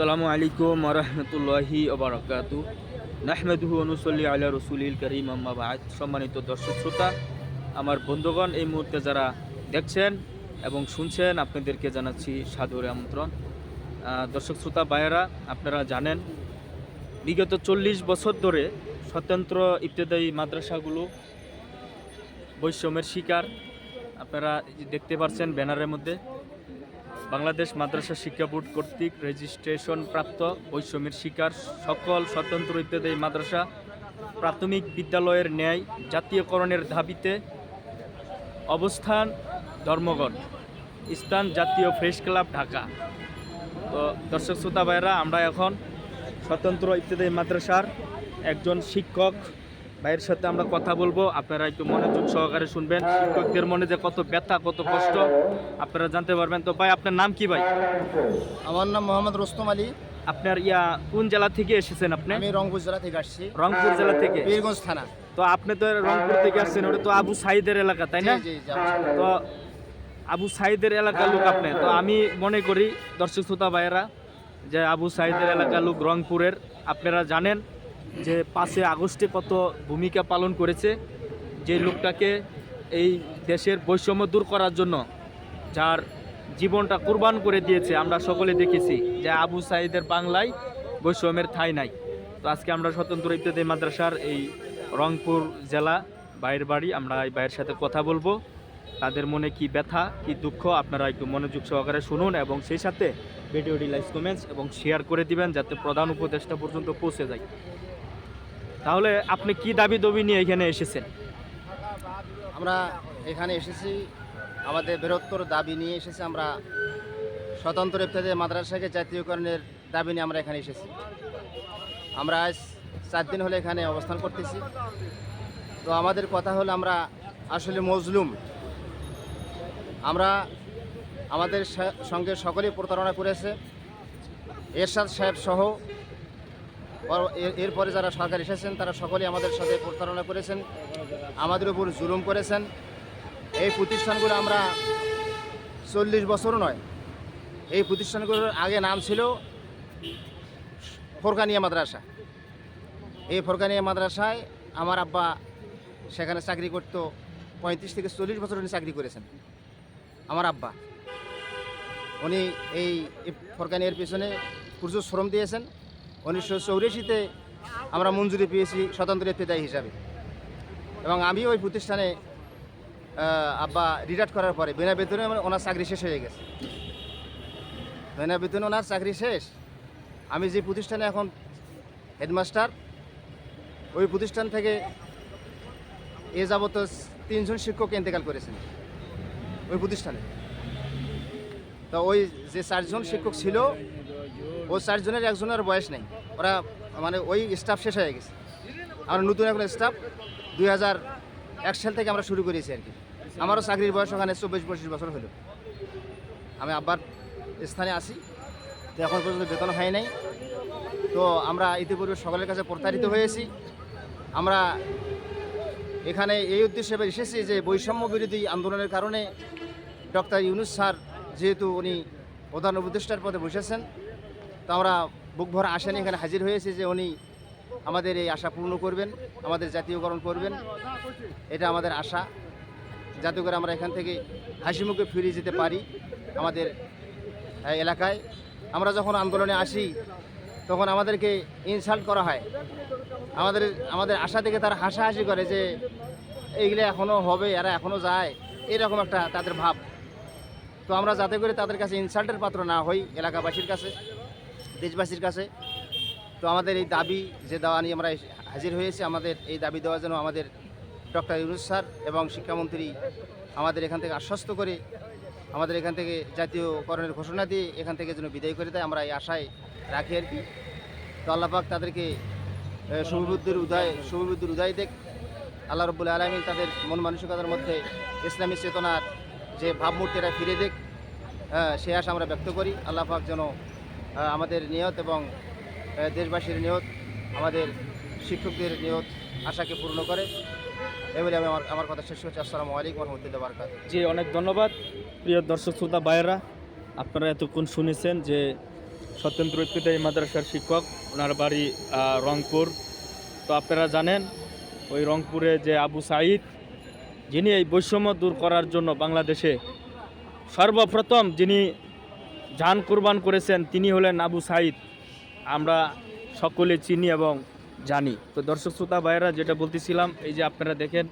আসসালামু আলাইকুম রহমতুল্লাহি ওবরাকাতু নাহমেদুহু অনুসল্লি আলা রসুলিল করিম, আম্মা বাদ। সম্মানিত দর্শক শ্রোতা, আমার বন্ধুগণ, এই মুহূর্তে যারা দেখছেন এবং শুনছেন, আপনাদেরকে জানাচ্ছি সাদরে আমন্ত্রণ। দর্শক শ্রোতা, ভাইয়েরা, আপনারা জানেন, বিগত চল্লিশ বছর ধরে স্বতন্ত্র ইবতদায়ী মাদ্রাসাগুলো বৈষম্যের শিকার। আপনারা দেখতে পাচ্ছেন ব্যানারের মধ্যে। বাংলাদেশ মাদ্রাসা শিক্ষা বোর্ড কর্তৃক রেজিস্ট্রেশন প্রাপ্ত বৈষম্যের শিকার সকল স্বতন্ত্র ইত্যাদি মাদ্রাসা প্রাথমিক বিদ্যালয়ের ন্যায় জাতীয়করণের দাবিতে অবস্থান ধর্মগণ স্থান জাতীয় প্রেস ক্লাব ঢাকা। তো দর্শক শ্রোতা ভাইরা আমরা এখন স্বতন্ত্র ইত্যাদি মাদ্রাসার একজন শিক্ষক ভাইয়ের সাথে আমরা কথা বলব। আপনারা একটু মনোযোগ সহকারে শুনবেন। শিক্ষকদের মনে যে কত ব্যথা কত কষ্ট আপনারা জানতে পারবেন। তো ভাই আপনার নাম কি ভাই? আমার নাম মোহাম্মদ রোস্তম আলী। আপনার ইয়া কোন জেলা থেকে এসেছেন আপনি? আমি রংপুর জেলা থেকে আসছি। রংপুর জেলা থেকে? বীরগঞ্জ থানা। তো আপনি তো রংপুর থেকে আসছেন ওটা তো আবু সাইদের এলাকা তাই না? তো আবু সাইদের এলাকার লোক আপনি। তো আমি মনে করি দর্শক শ্রোতা ভাইয়েরা যে আবু সাইদের এলাকার লোক রংপুরের আপনারা জানেন। যে পাঁচে আগস্টে কত ভূমিকা পালন করেছে, যে লোকটাকে এই দেশের বৈষম্য দূর করার জন্য যার জীবনটা কুরবান করে দিয়েছে, আমরা সকলে দেখেছি যে আবু সাইদের বাংলায় বৈষম্যের ঠাঁই নাই। তো আজকে আমরা স্বতন্ত্র ইত্যাদি মাদ্রাসার এই রংপুর জেলা বাইরের বাড়ি, আমরা এই ভাইয়ের সাথে কথা বলব। তাদের মনে কি ব্যথা, কি দুঃখ, আপনারা একটু মনোযোগ সহকারে শুনুন এবং সেই সাথে ভিডিওটি লাইক, কমেন্টস এবং শেয়ার করে দিবেন যাতে প্রধান উপদেষ্টা পর্যন্ত পৌঁছে যায়। তাহলে আপনি কি দাবি দবি নিয়ে এখানে এসেছেন? আমরা এখানে এসেছি, আমাদের বৃহত্তর দাবি নিয়ে এসেছি, আমরা স্বতন্ত্র ইত্যাদি মাদ্রাসাকে জাতীয়করণের দাবি নিয়ে আমরা এখানে এসেছি। আমরা আজ চার দিন হলে এখানে অবস্থান করতেছি। তো আমাদের কথা হলো আমরা আসলে মজলুম। আমরা আমাদের সঙ্গে সকলেই প্রতারণা করেছে। এরশাদ সাহেব সহ এরপরে যারা সরকার এসেছেন, তারা সকলেই আমাদের সাথে প্রতারণা করেছেন, আমাদের উপর জুলুম করেছেন। এই প্রতিষ্ঠানগুলো আমরা চল্লিশ বছর নয়, এই প্রতিষ্ঠানগুলোর আগে নাম ছিল ফোরকানিয়া মাদ্রাসা। এই ফোরকানিয়া মাদ্রাসায় আমার আব্বা সেখানে চাকরি করত, পঁয়ত্রিশ থেকে চল্লিশ বছর উনি চাকরি করেছেন, আমার আব্বা। উনি এই ফোরকানিয়ার পিছনে প্রচুর শ্রম দিয়েছেন। উনিশশো চৌরাশিতে আমরা মঞ্জুরি পেয়েছি স্বতন্ত্র ইত্তেদায়ী হিসাবে। এবং আমি ওই প্রতিষ্ঠানে আব্বা রিটায়ার করার পরে, বিনা বেতনে ওনার চাকরি শেষ হয়ে গেছে। বিনা বেতনে ওনার চাকরি শেষ। আমি যে প্রতিষ্ঠানে এখন হেডমাস্টার, ওই প্রতিষ্ঠান থেকে এ যাবত তিনজন শিক্ষক ইন্তেকাল করেছেন, ওই প্রতিষ্ঠানে। তো ওই যে চারজন শিক্ষক ছিল ওই চারজনের একজনের বয়স নেই। ওরা মানে ওই স্টাফ শেষ হয়ে গেছে। আমরা নতুন এখন স্টাফ দুই হাজার এক সাল থেকে আমরা শুরু করেছি আর কি। আমারও চাকরির বয়স ওখানে চব্বিশ, পঁচিশ বছর হলো। আমি আব্বার স্থানে আসি তো এখন পর্যন্ত বেতন হয় নাই। তো আমরা ইতিপূর্বে সকলের কাছে প্রতারিত হয়েছি। আমরা এখানে এই উদ্দেশ্যে এসেছি যে বৈষম্য বিরোধী আন্দোলনের কারণে ডক্টর ইউনুস স্যার যেহেতু উনি প্রধান উপদেষ্টার পদে বসেছেন তো আমরা বুক ভরা আসেন এখানে হাজির হয়েছি যে উনি আমাদের এই আশা পূর্ণ করবেন, আমাদের জাতীয়করণ করবেন। এটা আমাদের আশা। যাতে করে আমরা এখান থেকে হাসি মুখে ফিরে যেতে পারি আমাদের এলাকায়। আমরা যখন আন্দোলনে আসি, তখন আমাদেরকে ইনসাল্ট করা হয়। আমাদের আমাদের আশা থেকে তারা হাসাহাসি করে যে এইগুলো এখনও হবে, এরা এখনও যায়। এরকম একটা তাদের ভাব। তো আমরা যাতে করে তাদের কাছে ইনসাল্টের পাত্র না হই এলাকাবাসীর কাছে। দেশবাসীর কাছে। তো আমাদের এই দাবি যে দেওয়া নিয়ে আমরা হাজির হয়েছি আমাদের এই দাবি দেওয়ার জন্য আমাদের ডক্টর ইউনুস স্যার এবং শিক্ষামন্ত্রী আমাদের এখান থেকে আশ্বস্ত করে আমাদের এখান থেকে জাতীয়করণের ঘোষণা দিয়ে এখান থেকে যেন বিদায় করে দেয় আমরা এই আশায় রাখি আর কি। তো আল্লাপাক তাদেরকে শুভবুদ্ধির উদয় শুভবুদ্ধির উদয় দেখ। আল্লাহ রব্বুল আলমিন তাদের মন মানসিকতার মধ্যে ইসলামী চেতনার যে ভাবমূর্তিটা ফিরে দেখ। আহ, সে আশা আমরা ব্যক্ত করি। আল্লাহ পাক যেন আমাদের নিয়ত এবং দেশবাসীর নিয়ত, আমাদের শিক্ষকদের নিয়ত আশাকে পূর্ণ করে। এবারে আমি আমার আমার কথা শেষ করছি। আসসালামু আলাইকুম রহমতুল্লাহ বারকাত জি, অনেক ধন্যবাদ। প্রিয় দর্শক, শ্রোতা, ভাইয়েরা, আপনারা এতক্ষণ শুনেছেন যে স্বতন্ত্র ইত্যাদি মাদ্রাসার শিক্ষক, ওনার বাড়ি রংপুর। তো আপনারা জানেন, ওই রংপুরে যে আবু সাঈদ, যিনি এই বৈষম্য দূর করার জন্য বাংলাদেশে সর্বপ্রথম যিনি জান কোরবান করেছেন, তিনি হলেন আবু সাঈদ। আমরা সকলে চিনি এবং জানি। তো দর্শক, শ্রোতা, ভাইয়েরা, যেটা বলতেছিলাম, এই যে আপনারা দেখেন,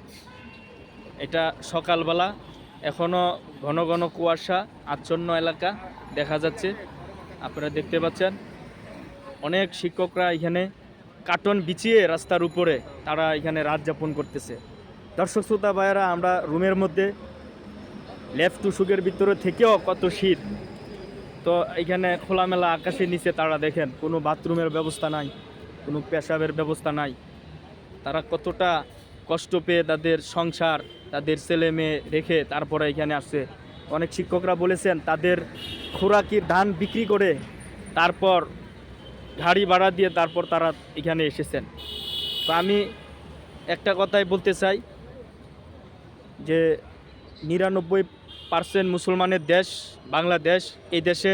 এটা সকালবেলা এখনও ঘন ঘন কুয়াশা, আচ্ছন্ন এলাকা দেখা যাচ্ছে। আপনারা দেখতে পাচ্ছেন, অনেক শিক্ষকরা এখানে কার্টন বিছিয়ে রাস্তার উপরে তারা এখানে রাত যাপন করতেছে। দর্শক, শ্রোতা, ভাইয়েরা, আমরা রুমের মধ্যে লেফট টুসুকের ভিতরে থেকেও কত শীত তো এখানে খোলামেলা আকাশের নিচে তারা দেখেন, কোনো বাথরুমের ব্যবস্থা নাই, কোনো পেশাবের ব্যবস্থা নাই। তারা কতটা কষ্ট পেয়ে তাদের সংসার, তাদের ছেলে মেয়ে রেখে তারপরে এখানে আসছে। অনেক শিক্ষকরা বলেছেন, তাদের খোরাকি ধান বিক্রি করে তারপর গাড়ি ভাড়া দিয়ে তারপর তারা এখানে এসেছেন। তো আমি একটা কথাই বলতে চাই যে নিরানব্বই পার্সেন্ট মুসলমানের দেশ, বাংলাদেশ, এই দেশে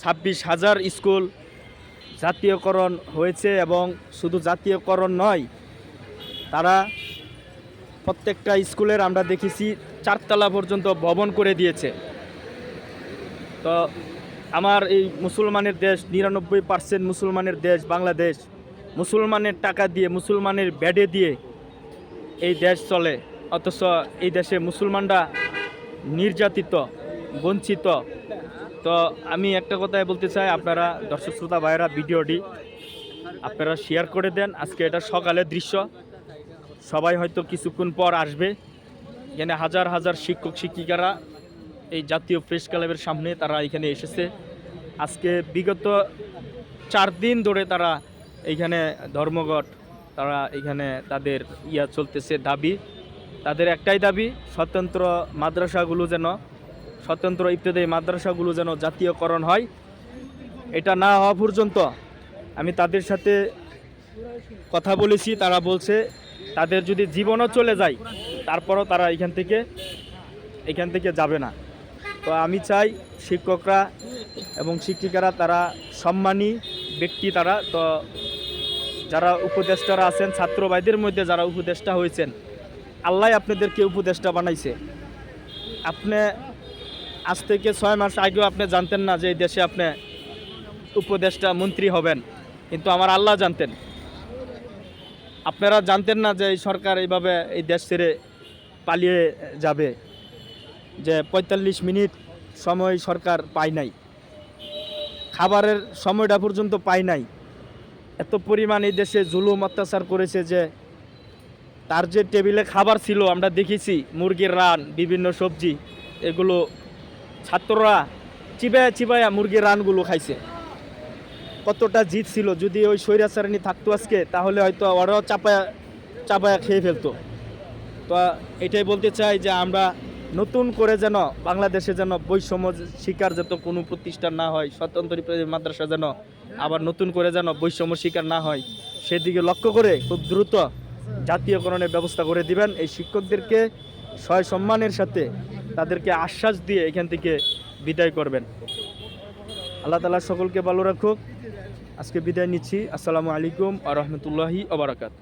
ছাব্বিশ হাজার স্কুল জাতীয়করণ হয়েছে এবং শুধু জাতীয়করণ নয়, তারা প্রত্যেকটা স্কুলের আমরা দেখেছি চারতলা পর্যন্ত ভবন করে দিয়েছে। তো আমার এই মুসলমানের দেশ, নিরানব্বই পার্সেন্ট মুসলমানের দেশ, বাংলাদেশ, মুসলমানের টাকা দিয়ে, মুসলমানের ব্যাডে দিয়ে এই দেশ চলে। অথচ এই দেশে মুসলমানরা নির্যাতিত, বঞ্চিত। তো আমি একটা কথাই বলতে চাই, আপনারা দর্শক শ্রোতা ভাইয়েরা, ভিডিওটি আপনারা শেয়ার করে দেন। আজকে এটা সকালের দৃশ্য। সবাই হয়তো কিছুক্ষণ পর আসবে। এখানে হাজার হাজার শিক্ষক, শিক্ষিকারা এই জাতীয় প্রেস ক্লাবের সামনে তারা এখানে এসেছে। আজকে বিগত চার দিন ধরে তারা এইখানে ধর্মঘট, তারা এখানে তাদের ইয়া চলতেছে দাবি। তাদের একটাই দাবি, স্বতন্ত্র মাদ্রাসাগুলো যেন, স্বতন্ত্র ইত্যাদি মাদ্রাসাগুলো যেন জাতীয়করণ হয়। এটা না হওয়া পর্যন্ত আমি তাদের সাথে কথা বলেছি, তারা বলছে তাদের যদি জীবনও চলে যায়, তারপরও তারা এখান থেকে এখান থেকে যাবে না। তো আমি চাই শিক্ষকরা এবং শিক্ষিকারা তারা সম্মানী ব্যক্তি তারা। তো যারা উপদেষ্টারা আছেন ছাত্র ভাইদের মধ্যে যারা উপদেষ্টা হয়েছেন আল্লাহ আপনাদেরকে উপদেষ্টা বানাইছে। আপনি আজ থেকে ছয় মাস আগেও আপনি জানতেন না যে এই দেশে আপনি উপদেষ্টা মন্ত্রী হবেন, কিন্তু আমার আল্লাহ জানতেন। আপনারা জানতেন না যে এই সরকার এইভাবে এই দেশ ছেড়ে পালিয়ে যাবে, যে পঁয়তাল্লিশ মিনিট সময় সরকার পায় নাই, খাবারের সময়টা পর্যন্ত পায় নাই। এত পরিমাণ এই দেশে জুলুম, অত্যাচার করেছে যে তার যে টেবিলে খাবার ছিল, আমরা দেখেছি মুরগির রান, বিভিন্ন সবজি, এগুলো ছাত্ররা চিবায়া চিবায়া মুরগির রানগুলো খাইছে। কতটা জিত ছিল, যদি ওই স্বৈরাচারণী থাকতো আজকে, তাহলে হয়তো ওরাও চাপায়া চাপায়া খেয়ে ফেলতো। তো এটাই বলতে চাই যে আমরা নতুন করে যেন বাংলাদেশে যেন বৈষম্য শিকার যত কোনো প্রতিষ্ঠান না হয়, স্বতন্ত্র মাদ্রাসা যেন আবার নতুন করে যেন বৈষম্য শিকার না হয়, সেদিকে লক্ষ্য করে খুব দ্রুত জাতীয়করণের ব্যবস্থা করে দিবেন। এই শিক্ষকদেরকে সয় সম্মানের সাথে তাদেরকে আশ্বাস দিয়ে এখান থেকে বিদায় করবেন। আল্লাহ তালা সকলকে ভালো রাখুক। আজকে বিদায় নিচ্ছি। আসসালামু আলাইকুম আ রহমতুল্লাহি আবরাকাত